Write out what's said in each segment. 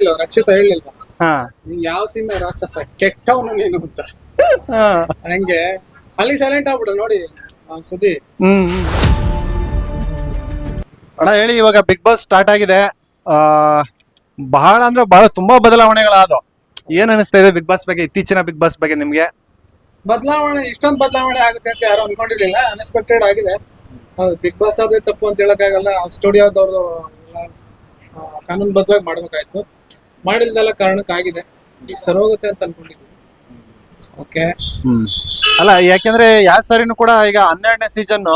ಇಲ್ಲ ರಕ್ಷಿತ ಹೇಳಿಲ್ಲ. ಹಾ. ನೀನ್ ಯಾವ ಸಿನಿಮಾ ರಾಕ್ಷಸ ಕೆಟ್ಟವನು ನೀನು ಅಂತ. ಹಾ. ಹಂಗೆ ಅಲ್ಲಿ ಸೈಲೆಂಟ್ ಆಗ್ಬಿಡು ನೋಡಿ ಅವ್ನ್ ಸುದ್ದಿ ಹ್ಮ್ ಹ್ಮ್. ಅಣ್ಣ ಹೇಳಿ ಇವಾಗ ಬಿಗ್ ಬಾಸ್ ಸ್ಟಾರ್ಟ್ ಆಗಿದೆ. ಆ ಬಹಳ ಅಂದ್ರೆ ಬಹಳ ತುಂಬಾ ಬದಲಾವಣೆಗಳಾದವು. ಏನ್ ಅನಿಸ್ತಾ ಇದೆ ಬಿಗ್ ಬಾಸ್ ಬಗ್ಗೆ ಇತ್ತೀಚಿನ ಬಿಗ್ ಬಾಸ್ ಬಗ್ಗೆ ನಿಮ್ಗೆ? ಬದಲಾವಣೆ ಇಷ್ಟೊಂದು ಬದಲಾವಣೆ ಆಗುತ್ತೆ ಅಂತ ಯಾರು ಅನ್ಕೊಂಡಿರ್ಲಿಲ್ಲ ಅನ್ಎಕ್ಸ್ಪೆಕ್ಟೆಡ್ ಆಗಿದೆ. ಬಿಗ್ ಬಾಸ್ ಅವ್ರದೇ ತಪ್ಪು ಅಂತ ಹೇಳಕ್ಕಾಗಲ್ಲ ಸ್ಟುಡಿಯೋದವ್ರದ್ದು ಕಾನೂನುಬದ್ಧವಾಗಿ ಮಾಡ್ಬೇಕಾಯ್ತು. ಮಾಡಿಲ್ದೆಲ್ಲ ಕಾರಣಕ್ಕಾಗಿದೆ. ಈಗ ಸರಿ ಹೋಗುತ್ತೆ ಅಂತ ಅನ್ಕೊಂಡಿದ್ವಿ ಓಕೆ ಅಲ್ಲ ಯಾಕೆಂದ್ರೆ ಯಾವ ಸಾರಿನೂ ಕೂಡ ಈಗ ಹನ್ನೆರಡನೇ ಸೀಸನ್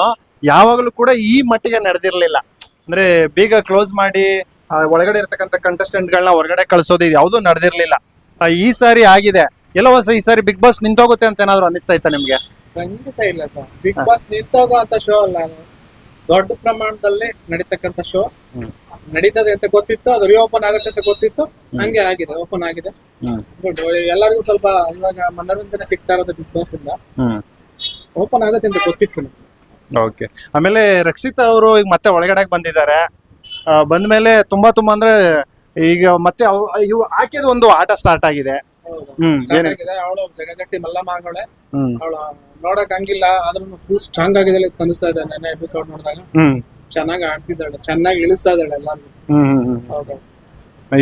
ಯಾವಾಗಲೂ ಕೂಡ ಈ ಮಟ್ಟಿಗೆ ನಡೆದಿರ್ಲಿಲ್ಲ. ಅಂದ್ರೆ ಬೇಗ ಕ್ಲೋಸ್ ಮಾಡಿ ಆ, ಒಳಗಡೆ ಇರ್ತಕ್ಕಂಥ ಕಂಟೆಸ್ಟೆಂಟ್ ಗಳನ್ನ ಹೊರಗಡೆ ಕಳ್ಸೋದು ಇದು ಯಾವುದೂ ನಡೆದಿರ್ಲಿಲ್ಲ. ಆ, ಈ ಸಾರಿ ಆಗಿದೆ. ಎಲ್ಲೋ ಹೊಸ ಈ ಸಾರಿ ಬಿಗ್ ಬಾಸ್ ನಿಂತೋಗುತ್ತೆ ಅಂತ ಏನಾದ್ರು ಅನಿಸ್ತಾ ಇತ್ತಾ ನಿಮ್ಗೆ? ಖಂಡಿತ ಇಲ್ಲ ಸರ್. ಬಿಗ್ ಬಾಸ್ ನಿಂತೋಗೋ ಅಂತ ಶೋ ಅಲ್ಲ ಅದು. ದೊಡ್ಡ ಪ್ರಮಾಣದಲ್ಲಿ ನಡೀತಕ್ಕಂಥ ಶೋ ನಡೀತದೆ ಅಂತ ಗೊತ್ತಿತ್ತು ಅದು ರಿಓಪನ್ ಆಗುತ್ತೆ ಅಂತ ಗೊತ್ತಿತ್ತು ಹಂಗೆ ಆಗಿದೆ ಓಪನ್ ಆಗಿದೆ. ಗುಡ್ ಎಲ್ಲರಿಗೂ ಸ್ವಲ್ಪ ಇವಾಗ ಮನೋರಂಜನೆ ಸಿಗ್ತಾ ಇರೋದು ಬಿಗ್ ಬಾಸ್ ಇಂದ. ಓಪನ್ ಆಗುತ್ತೆ ಅಂತ ಗೊತ್ತಿತ್ತು ನಮ್ಗೆ. ಓಕೆ ಆಮೇಲೆ ರಕ್ಷಿತಾ ಅವರು ಈಗ ಮತ್ತೆ ಒಳಗಡೆ ಬಂದಿದ್ದಾರೆ. ಬಂದ ಬಂದ್ಮೇಲೆ ತುಂಬಾ ತುಂಬಾ ಅಂದ್ರೆ ಈಗ ಮತ್ತೆ ಅವ್ರು ಇವು ಆಕೆದು ಒಂದು ಆಟ ಸ್ಟಾರ್ಟ್ ಆಗಿದೆ. ಹೌದು. ಹ್ಮ್, Start ಏನೇ- ಆಗಿದೆ. ಅವಳು ಜಗಜಟ್ಟಿ ಮಲ್ಲಮ್ಮ ಅವಳೆ. ಹ್ಮ್. ಅವಳು ನೋಡಕ್ ಹಂಗಿಲ್ಲ ಆದ್ರೂ ಫುಲ್ ಸ್ಟ್ರಾಂಗ್ ಆಗಿದೆ ಅಂತ ಅನಿಸ್ತಾ ಇದೆ ನೆನ್ನೆ ಎಪಿಸೋಡ್ ನೋಡಿದಾಗ. ಹ್ಮ್. ಚೆನ್ನಾಗಿ ಆಡ್ತಿದ್ದಾಳೆ ಚೆನ್ನಾಗಿ ಇಳಿಸ್ತಾ ಇದ್ದಾಳೆ ಹ್ಮ್ ಹೌದು.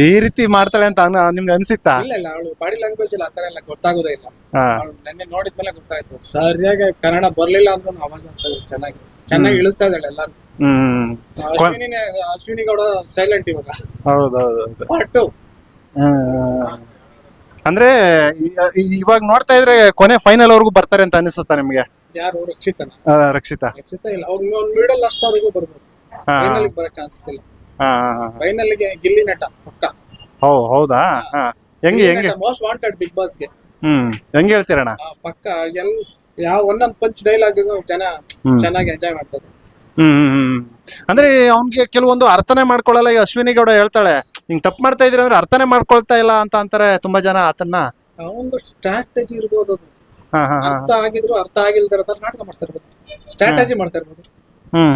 ಈ ರೀತಿ ಮಾಡ್ತಾಳೆ ಅಂತ ನಿಮ್ಗೆ ಅನ್ಸಿತ್ತಾ? ಇಲ್ಲ ಇಲ್ಲ ಅವಳು ಬಾಡಿ ಲ್ಯಾಂಗ್ವೇಜ್ ಅಲ್ಲಿ ಆತರ ಎಲ್ಲ ಗೊತ್ತಾಗೋದೇ ಇಲ್ಲ. ಹಾ. ಅವ್ಳು ನೆನ್ನೆ ನೋಡಿದ್ಮೇಲೆ ಗೊತ್ತಾಯ್ತು. ಸರಿಯಾಗಿ ಕನ್ನಡ ಬರ್ಲಿಲ್ಲ ಅಂದ್ರೂ ಅವಾಜ್ ಅಂತ ಚೆನ್ನಾಗಿ ಚೆನ್ನಾಗಿ ಇಳಿಸ್ತಾ ಇದ್ದಾಳೆ ಎಲ್ಲಾರು ಹ್ಮ್ ಅಶ್ವಿನಿನೇ ಅಶ್ವಿನಿ ಗೌಡ ಸೈಲೆಂಟ್ ಇವಾಗ. ಹೌದೌದು ಪಾರ್ಟ್ ಟು ಅಂದ್ರೆ ಇವಾಗ ನೋಡ್ತಾ ಇದ್ರೆ ಕೊನೆ ಫೈನಲ್ ವರ್ಗು ಬರ್ತಾರೆ ಅಂತ ಅನಿಸುತ್ತಾ ನಿಮ್ಗೆ? ಯಾರು ರಕ್ಷಿತನ? ಆ, ರಕ್ಷಿತಾ. ರಕ್ಷಿತ ಇಲ್ಲ. ಅವ್ರು ಒಂದು ಮಿಡಲ್ ಲಾಸ್ಟ್ ಅವ್ರಿಗೂ ಬರ್ಬೋದು. ಹಾ. ಫೈನಲ್ ಬರೋ ಚಾನ್ಸ್ ಇಲ್ಲ. ಹಾ ಹಾ, ಹಾ. ಫೈನಲ್ಗೆ ಗಿಲ್ಲಿ ನಟ ಪಕ್ಕ. ಹೌ ಹೌದಾ? ಹಾ. ಹೆಂಗೆ ಹೆಂಗೆ? ಮೋಸ್ಟ್ ವಾಂಟೆಡ್ ಬಿಗ್ ಬಾಸ್ಗೆ. ಹ್ಮ್. ಹೆಂಗ್ ಹೇಳ್ತೀರಣ್ಣ? ಆ, ಪಕ್ಕ. ಎಲ್ ಯಾವ ಒಂದೊಂದ್ ಪಂಚ್ ಡೈಲಾಗ್ ಜನ ಹ್ಮ್. ಚೆನ್ನಾಗಿ ಎಂಜಾಯ್ ಮಾಡ್ತಾರೆ ಹ್ಮ್ ಹ್ಮ್, ಹ್ಮ್ ಅಂದ್ರೆ ಅವ್ನ್ಗೆ ಕೆಲವೊಂದು ಅರ್ಥನೆ ಮಾಡ್ಕೊಳ್ಳಲ್ಲ ಈ ಅಶ್ವಿನಿ ಗೌಡ ಹೇಳ್ತಾಳೆ ಹಿಂಗ್ ತಪ್ಪು ಮಾಡ್ತಾ ಇದ್ರಿ ಅಂದ್ರೆ ಅರ್ಥನೆ ಮಾಡ್ಕೊಳ್ತಾ ಇಲ್ಲ ಅಂತ ಅಂತಾರೆ ತುಂಬಾ ಜನ ಆತನ್ನ. ಒಂದು ಸ್ಟ್ರಾಟಜಿ ಇರ್ಬೋದು ಅದು. ಅರ್ಥ ಆಗಿದ್ರು ಅರ್ಥ ಆಗಿಲ್ದಿರೋ ತರ ನಾಟಕ ಮಾಡ್ತಾ ಇರ್ಬೋದು. ಸ್ಟ್ರಾಟಜಿ ಮಾಡ್ತಾ ಇರ್ಬೋದು.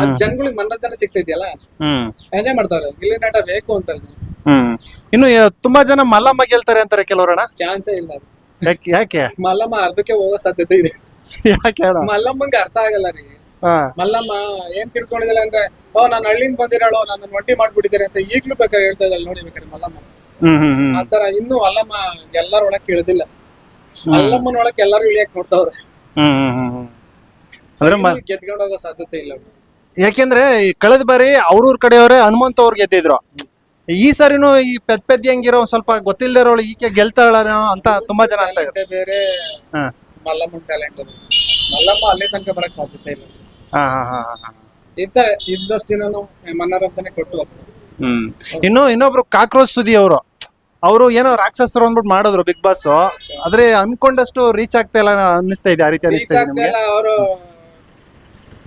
ಅದ್ ಜನಗಳಿಗೆ ಮನರಂಜನೆ ಸಿಗ್ತಿದ್ಯಲ್ಲ ಹ್ಮ್. ಎಂಜಾಯ್ ಮಾಡ್ತಾರೆ ಇಲ್ಲಿ ನಾಟ ಬೇಕು ಅಂತ ಹ್ಮ್. ಇನ್ನು ಯ- ತುಂಬಾ ಜನ ಮಲ್ಲಮ್ಮ ಗೆಲ್ತಾರೆ ಅಂತಾರೆ ಕೆಲವರಣ ಚಾನ್ಸೇ ಇಲ್ಲ ಅದು. ಯಾಕೆ ಯಾಕೆ? ಮಲ್ಲಮ್ಮ ಅರ್ಧಕ್ಕೆ ಹೋಗೋ ಸಾಧ್ಯತೆ ಇದೆ. ಯಾಕೆ ಅಣ್ಣ ಮಲ್ಲಮ್ಮಂಗೆ ಅರ್ಥ ಆಗಲ್ಲ ರೀ. ಹಾ. ಮಲ್ಲಮ್ಮ ಏನ್ ತಿಳ್ಕೊಂಡಿದ್ದಾಳೆ ಅಂದ್ರೆ ಓ ನಾನು ಹಳ್ಳಿಯಿಂದ ಬಂದಿರೋಳು ನನ್ನ ಒಂಟಿ ಮಾಡ್ಬಿಟ್ಟಿದ್ದಾರೆ ಅಂತ ಈಗ್ಲೂ ಬೇಕಾದ್ರೆ ಹೇಳ್ತಾ ಇದ್ದಾಳೆ. ನೋಡಿ ಬೇಕಾದ್ರೆ ಮಲ್ಲಮ್ಮ. ಹ್ಮ್ ಹ್ಮ್ ಹ್ಮ್. ಆತರ ಇನ್ನು ಮಲ್ಲಮ್ಮ ಎಲ್ಲರೊಳಗೆ ಇಳಿದಿಲ್ಲ ಮಲ್ಲಮ್ಮನ ಒಳಕ್ ಎಲ್ಲರೂ ಇಳಿಯಕ್ ನೋಡ್ತಾವ್ರ. ಅಂದ್ರೆ ಮ- ಗೆದ್ಕೊಂಡು ಹೋಗೋ ಸಾಧ್ಯತೆ ಇಲ್ಲ. ಯಾಕೆಂದ್ರೆ ಈ ಕಳೆದ ಬಾರಿ ಅವ್ರೂರ್ ಕಡೆಯವರೇ ಹನುಮಂತ ಅವ್ರು ಗೆದ್ದಿದ್ರು. ಈ ಸಾರಿನೂ ಈ ಪೆದ್ ಪೆದ್ಯಂಗಿರೋ ಒಂದ್ ಸ್ವಲ್ಪ ಗೊತ್ತಿಲ್ದಿರೋಳು ಈಕೆ ಗೆಲ್ತಾಳ ಅಂತ ತುಂಬಾ ಜನ ಅಂತ ಇದೆ ಬೇರೆ ಹಾ. ಮಲ್ಲಮ್ಮನ್ ಟ್ಯಾಲೆಂಟ್ ಮಲ್ಲಮ್ಮ ಅಲ್ಲೇ ತನಕ ಬರಕ್ ಸಾಧ್ಯತೆ ಇಲ್ಲ. ಹಾ ಹಾ ಹಾ ಹಾ ಇರ್ತಾರೆ ಇದ್ದಷ್ಟು ದಿನನು ಮನೋರಂಜನೆ ಕೊಟ್ಟು ಹೋಗ್ತಾರೆ ಹ್ಮ್. ಇನ್ನು ಇನ್ನೊಬ್ರು ಕಾಕ್ರೋಚ್ ಸುದಿ ಅವರು. ಅವರು ಏನೋ ರಾಕ್ಷಸರು ಅಂದ್ಬಿಟ್ಟು ಮಾಡಿದ್ರು ಬಿಗ್ ಬಾಸ್. ಆದ್ರೆ ಅನ್ಕೊಂಡಷ್ಟು ರೀಚ್ ಆಗ್ತಾ ಇಲ್ಲ ಅನ್ನಿಸ್ತಾ ಇದೆ ಆ ರೀತಿ ಅನಿಸ್ತಾ ಇದೆ ನಿಮ್ಗೆ. ಅವರು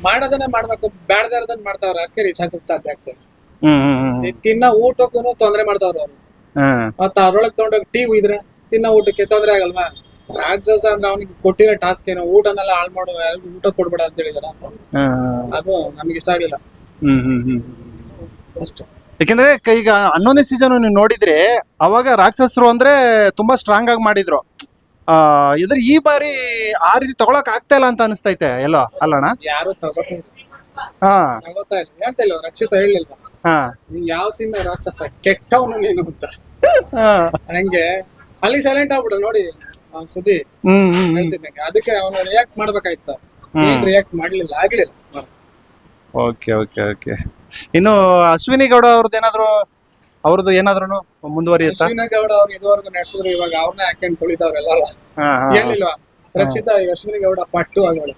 ಮಾಡೋದನ್ನೇ ಮಾಡ್ಬೇಕು ಬ್ಯಾಡ್ದಾರ್ದನ್ ಮಾಡ್ತಾವ್ರೆ ಅದಕ್ಕೆ ರೀಚ್ ಹಾಕಕ್ ಸಾಧ್ಯ ಆಗ್ತದೆ ಹ್ಮ್ ಹ್ಮ್ ಹ್ಮ್ ಈ ತಿನ್ನ ಊಟಕ್ಕೂ ತೊಂದ್ರೆ ಮಾಡ್ತಾವ್ರ ಅವ್ರು. ಹ್ಮ್ ಮತ್ತ ಅದ್ರೊಳಗ್ ತಗೊಂಡೋಗಿ ಟೀ ಉಯ್ದ್ರೆ ತಿನ್ನ ಊಟಕ್ಕೆ ತೊಂದ್ರೆ ಆಗಲ್ವಾ? ರಾಕ್ಷಸ ಅಂದ್ರೆ ಅವನಿಗೆ ಕೊಟ್ಟಿರೋ ಟಾಸ್ಕ್ ಏನೋ? ಊಟನೆಲ್ಲ ಹಾಳು ಮಾಡು ಯಾರಿಗೂ ಊಟ ಕೊಡ್ಬೇಡ ಅಂತ ಹೇಳಿದಾರ ಹ್ಮ್ ಅದು ನಮ್ಗೆ ಇಷ್ಟ ಆಗ್ಲಿಲ್ಲ. ಹ್ಮ್ ಹ್ಮ್ ಹ್ಮ್ ಅಷ್ಟೇ. ಯಾಕೆಂದ್ರೆ ಕ- ಈಗ ಹನ್ನೊಂದನೇ ಸೀಸನ್ ನೀವು ನೋಡಿದ್ರೆ ಅವಾಗ ರಾಕ್ಷಸರು ಅಂದ್ರೆ ತುಂಬಾ ಸ್ಟ್ರಾಂಗ್ ಆಗಿ ಮಾಡಿದ್ರು. ಇದ್ರ ಈ ಬಾರಿ ಆ ರೀತಿ ತಗೊಳಕ್ ಆಗ್ತಾ ಇಲ್ಲ ಅಂತ ಅನಿಸ್ತೈತೆ ಎಲ್ಲೋ ಅಲ್ಲಣ್ಣ? ಯಾರು ಹಾ. ತಗೋತಾ ಇಲ್ಲ. ಹೇಳ್ತಾ ಇಲ್ಲ ರಕ್ಷಿತ ಹೇಳಿಲ್ವಾ? ಹಾ. ನೀನ್ ಯಾವ ಸಿನಿಮಾ ರಾಕ್ಷಸ ಕೆಟ್ಟವನು ನೀನು ಅಂತ. ಹಾ. ಹಂಗೆ ಅಲ್ಲಿ ಸೈಲೆಂಟ್ ಆಗ್ಬಿಡ ನೋಡಿ ಅವ್ನ್ ಸುದ್ದಿ ಹ್ಮ್ ಅದಕ್ಕೆ ಅವನು ರಿಯಾಕ್ಟ್ ಮಾಡ್ಬೇಕಾಯ್ತು. ಏನ್ ರಿಯಾಕ್ಟ್ ಮಾಡ್ಲಿಲ್ಲ ಆಗ್ಲಿಲ್ಲ. Okay okay okay. ಇನ್ನು ಅಶ್ವಿನಿ ಗೌಡ ಅವ್ರದ್ದು ಏನಾದ್ರು ಅವ್ರದ್ದು ಏನಾದ್ರು ಮುಂದುವರಿಯುತ್ತಾ? ಅಶ್ವಿನ ಗೌಡ ಅವ್ರು ಇದುವರೆಗೂ ನಡೆಸಿದ್ರು ಇವಾಗ ಅವ್ರನ್ನೇ ಹಾಕೊಂಡ್ ತುಳಿದವ್ರು ಎಲ್ಲಾರು. ಹಾ ಹಾ. ಹೇಳಿಲ್ವಾ? ರಕ್ಷಿತಾ ಈಗ ಅಶ್ವಿನಿ ಗೌಡ ಪಟ್ಟು ಆಗೋಳು.